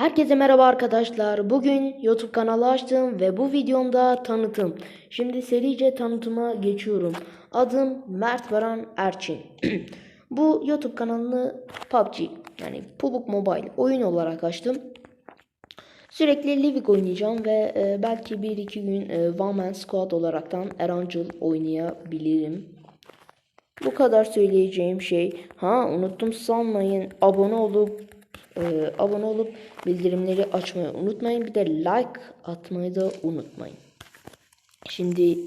Herkese merhaba arkadaşlar. Bugün YouTube kanalı açtım ve bu videomda tanıtım. Şimdi serice tanıtıma geçiyorum. Adım Mert Baran Erçin. bu YouTube kanalını PUBG yani PUBG Mobile oyun olarak açtım. Sürekli Livik oynayacağım ve e, belki 1-2 gün e, One Man Squad olaraktan Erancıl oynayabilirim. Bu kadar söyleyeceğim şey. Ha unuttum sanmayın. Abone olup e, abone olup bildirimleri açmayı unutmayın. Bir de like atmayı da unutmayın. Şimdi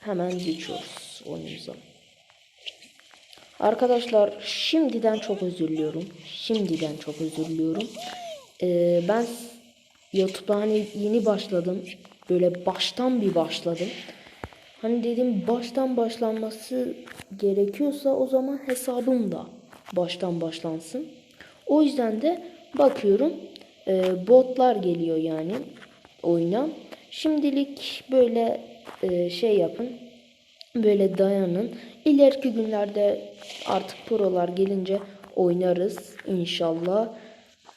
hemen geçiyoruz oyunumuza. Arkadaşlar şimdiden çok özür diliyorum. Şimdiden çok özür diliyorum. E, ben YouTube'da hani yeni başladım. Böyle baştan bir başladım. Hani dedim baştan başlanması gerekiyorsa o zaman hesabım da baştan başlansın. O yüzden de bakıyorum e, botlar geliyor yani oyuna. Şimdilik böyle e, şey yapın. Böyle dayanın. İleriki günlerde artık prolar gelince oynarız inşallah.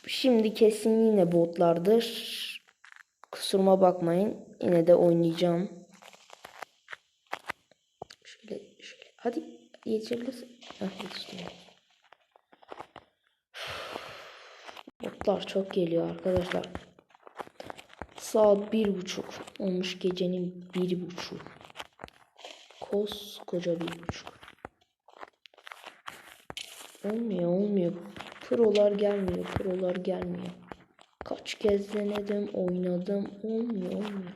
Şimdi kesin yine botlardır. Kusuruma bakmayın. Yine de oynayacağım. Şöyle şöyle. Hadi yetişebilirsin. Heh, yetiştim. Botlar çok geliyor arkadaşlar. Saat bir buçuk olmuş gecenin bir buçuk. Koskoca bir buçuk. Olmuyor olmuyor. Prolar gelmiyor. Prolar gelmiyor. Kaç kez denedim oynadım. Olmuyor olmuyor.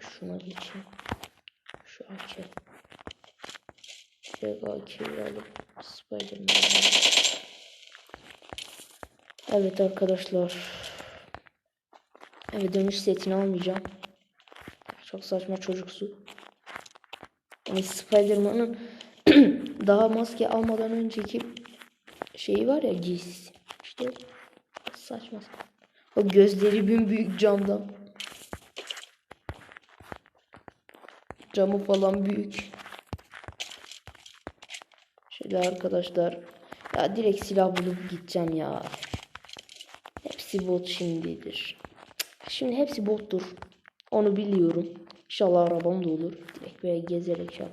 Şuna geçeyim. Şu. Direkt AK'yi alıp Spiderman'ı Evet arkadaşlar. Evet dönüş setini almayacağım. Çok saçma çocuksu. Yani Spiderman'ın daha maske almadan önceki şeyi var ya giysisi. İşte saçma. O gözleri bin büyük camdan. Camı falan büyük. Şöyle arkadaşlar. Ya direkt silah bulup gideceğim ya. Hepsi bot şimdidir. Şimdi hepsi bottur. Onu biliyorum. İnşallah arabam da olur. Direkt böyle gezerek şey.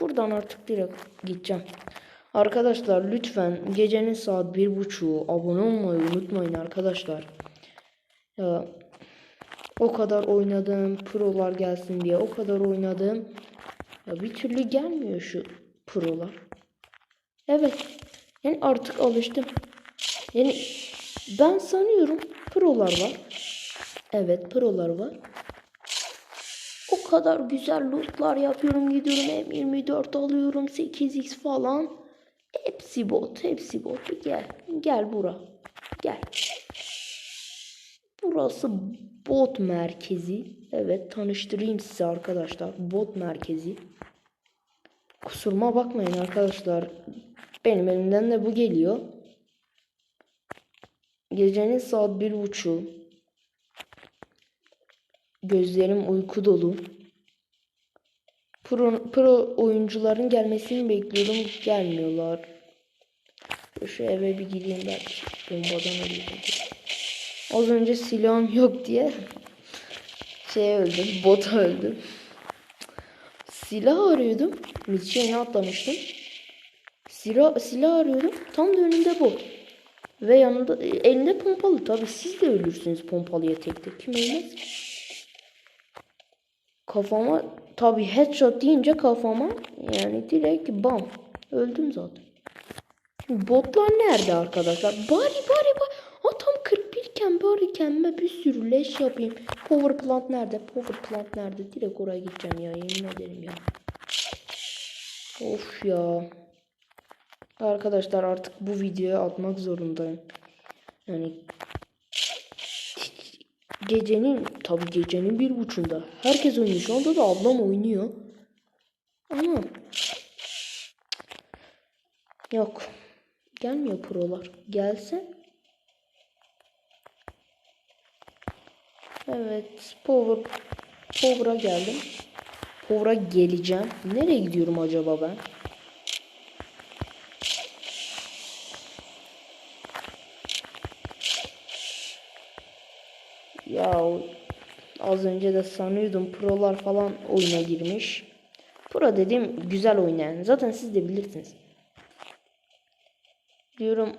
Buradan artık direkt gideceğim. Arkadaşlar lütfen gecenin saat bir buçuğu abone olmayı unutmayın arkadaşlar. Ya o kadar oynadım prolar gelsin diye o kadar oynadım. Ya bir türlü gelmiyor şu prolar. Evet. Yani artık alıştım. Yani ben sanıyorum prolar var. Evet prolar var. O kadar güzel lootlar yapıyorum gidiyorum M24 alıyorum 8x falan. Hepsi bot hepsi bot. Gel gel bura. Gel. Burası bot merkezi. Evet tanıştırayım size arkadaşlar. Bot merkezi. Kusuruma bakmayın arkadaşlar. Benim elimden de bu geliyor. Gecenin saat bir buçuğu. Gözlerim uyku dolu. Pro, pro oyuncuların gelmesini bekliyordum. Gelmiyorlar. Şu eve bir gideyim ben. Bombadan ölüyorum. Az önce silahım yok diye şey öldüm. Bota öldüm. Silah arıyordum. Mitchell'e atlamıştım. Silah, silah arıyorum. Tam da önümde bot. Ve yanında elinde pompalı. Tabi siz de ölürsünüz pompalıya tek tek. Kim ölmez? Kafama tabi headshot deyince kafama yani direkt bam. Öldüm zaten. Şimdi botlar nerede arkadaşlar? Bari bari bari. Ha tam 41 iken bari kendime bir sürü leş yapayım. Power plant nerede? Power plant nerede? Direkt oraya gideceğim ya yemin ederim ya. Of ya. Arkadaşlar artık bu videoyu atmak zorundayım. Yani gecenin tabi gecenin bir buçuğunda herkes oynuyor. Şu anda da ablam oynuyor. Ama yok. Gelmiyor prolar. Gelse Evet. Power Power'a geldim. Power'a geleceğim. Nereye gidiyorum acaba ben? Ya az önce de sanıyordum prolar falan oyuna girmiş. Pro dedim güzel oynayan. Zaten siz de bilirsiniz. Diyorum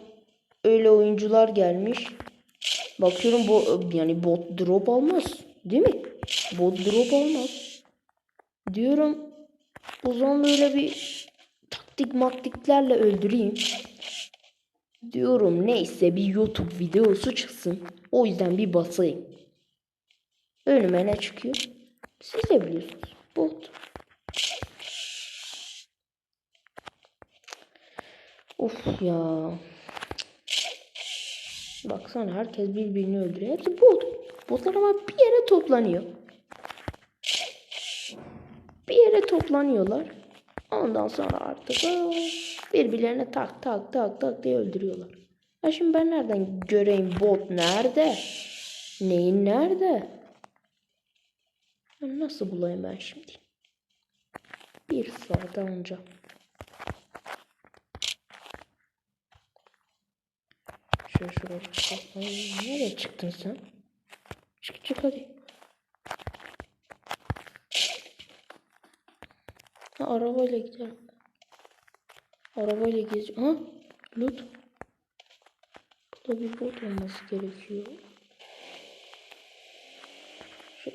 öyle oyuncular gelmiş. Bakıyorum bu yani bot drop almaz. Değil mi? Bot drop almaz. Diyorum o zaman böyle bir taktik maktiklerle öldüreyim. Diyorum neyse bir YouTube videosu çıksın. O yüzden bir basayım. Önüme ne çıkıyor? Siz de biliyorsunuz. Bot. Of ya. Baksana herkes birbirini öldürüyor. Hepsi bot. Botlar ama bir yere toplanıyor. Bir yere toplanıyorlar. Ondan sonra artık birbirlerine tak tak tak tak diye öldürüyorlar. Ya şimdi ben nereden göreyim bot nerede? Neyin nerede? Ya nasıl bulayım ben şimdi? Bir saat önce. Şöyle şuraya çıkalım. Nereye çıktın sen? Çık çık hadi. Ha, arabayla gidelim. Arabayla gezeceğim. Ha? Loot. Burada bir bot olması gerekiyor.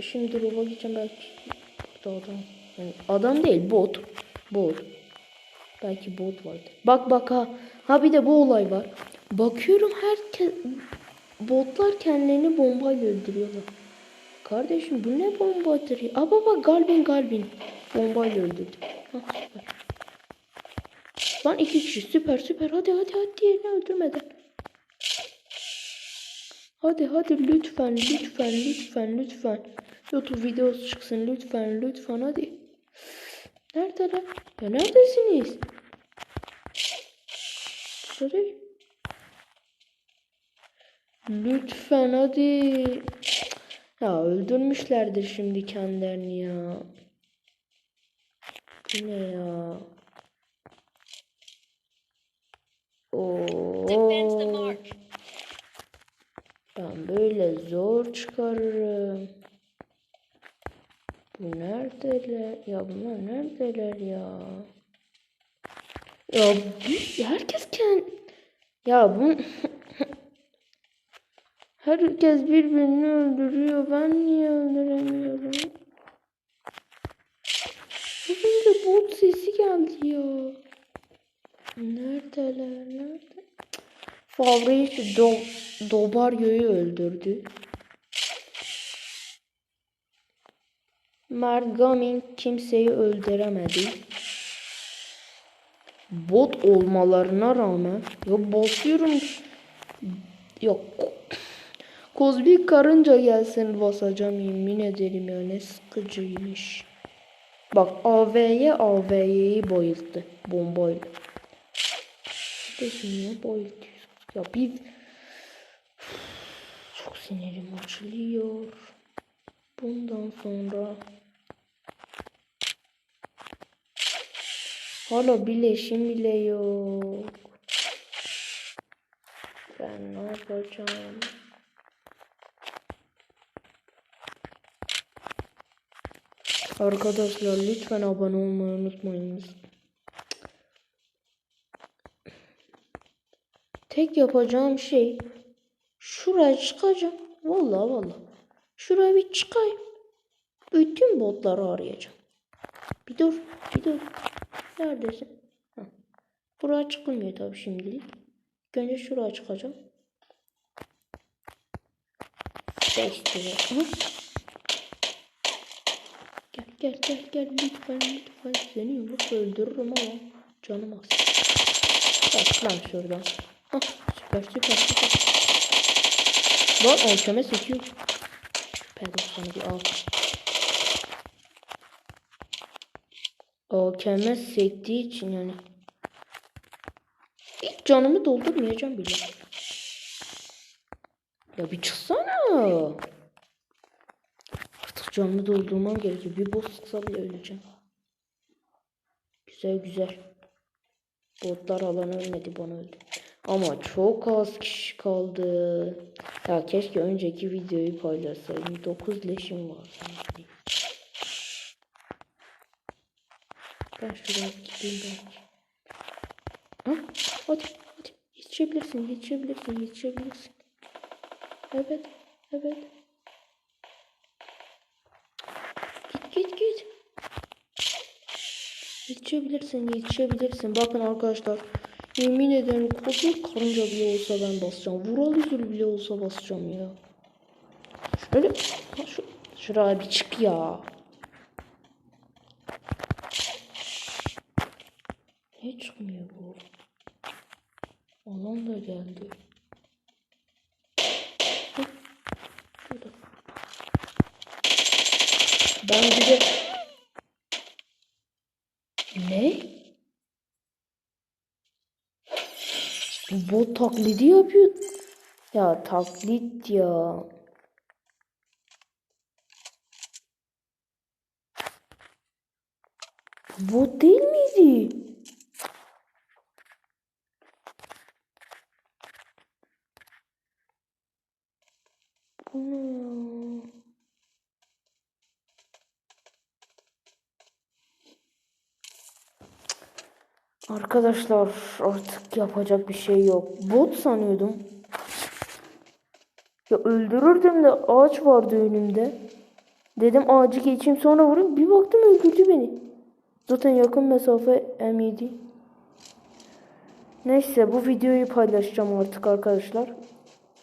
Şimdi roba gideceğim belki. Burada adam. Yani adam değil bot. Bot. Belki bot vardı. Bak bak ha. Ha bir de bu olay var. Bakıyorum herkes botlar kendilerini bombayla öldürüyorlar. Kardeşim bu ne bombadır ya? Aa baba Galbin Galbin. Bombayla öldürdü. Hah süper. Lan iki kişi süper süper. Hadi hadi hadi diğerini öldürmeden. Hadi hadi lütfen lütfen lütfen lütfen. YouTube videosu çıksın lütfen lütfen hadi. Neredeler? Ya neredesiniz? Dışarı. Lütfen hadi. Ya öldürmüşlerdir şimdi kendilerini ya. Bu ne ya? Defend the Oo. Ben böyle zor çıkarırım. Bu neredeler? Ya bunlar neredeler ya? Ya herkes kend... Ya bu... Herkes birbirini öldürüyor. Ben niye öldüremiyorum? Bugün de bot sesi geldi ya. Neredeler? Nerede? Fabrice Do Dobario'yu öldürdü. Mergamin kimseyi öldüremedi. Bot olmalarına rağmen ya basıyorum yok kozmik karınca gelsin basacağım yemin ederim ya ne sıkıcıymış. Bak AV'ye AV'yi bayılttı bombayla. Kardeşim niye bayıltıyorsun? Ya bir çok sinirim açılıyor. Bundan sonra hala bileşim bile yok. Ben ne yapacağım? Arkadaşlar lütfen abone olmayı unutmayınız. Tek yapacağım şey şuraya çıkacağım. Vallahi vallahi. Şuraya bir çıkayım. Bütün botları arayacağım. Bir dur, bir dur. Neredesin? Heh. Buraya çıkılmıyor tabii şimdilik. Önce şuraya çıkacağım. Aha. Gel gel gel gel lütfen lütfen seni yumruk öldürürüm ama canım az. Bak lan şuradan. Hah süper süper süper. Lan alkeme sekiyor. P90'ı bir al. Alkeme sektiği için yani. Hiç canımı doldurmayacağım bile. Ya bir çıksana. Artık canımı doldurmam gerekiyor. Bir boss sıksa bile öleceğim. Güzel güzel. Botlar alan ölmedi bana öldü. Ama çok az kişi kaldı. Ya keşke önceki videoyu paylaşsaydım. 9 leşim var. Ben şuraya gideyim belki. Ha? Hadi, hadi. Yetişebilirsin, yetişebilirsin, yetişebilirsin. Evet, evet. Git, git, git. Yetişebilirsin, yetişebilirsin. Bakın arkadaşlar. Yemin ederim koca karınca bile olsa ben basacağım. Vural üzül bile olsa basacağım ya. Şöyle şu, şuraya bir çık ya. Niye çıkmıyor bu? Alan da geldi. Hah, Şurada. Ben bir de... Ne? Bu taklidi yapıyor. Ya taklit ya. Bu değil miydi? Bu ne ya? Arkadaşlar artık yapacak bir şey yok. Bot sanıyordum. Ya öldürürdüm de ağaç vardı önümde. Dedim ağacı geçeyim sonra vurayım. Bir baktım öldürdü beni. Zaten yakın mesafe M7. Neyse bu videoyu paylaşacağım artık arkadaşlar.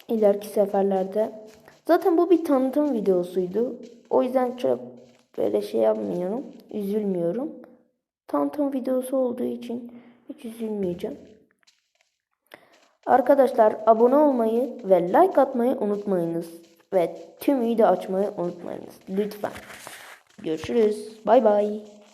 İleriki seferlerde. Zaten bu bir tanıtım videosuydu. O yüzden çok böyle şey yapmıyorum. Üzülmüyorum. Tanıtım videosu olduğu için hiç üzülmeyeceğim. Arkadaşlar abone olmayı ve like atmayı unutmayınız. Ve tüm de açmayı unutmayınız. Lütfen. Görüşürüz. Bay bay.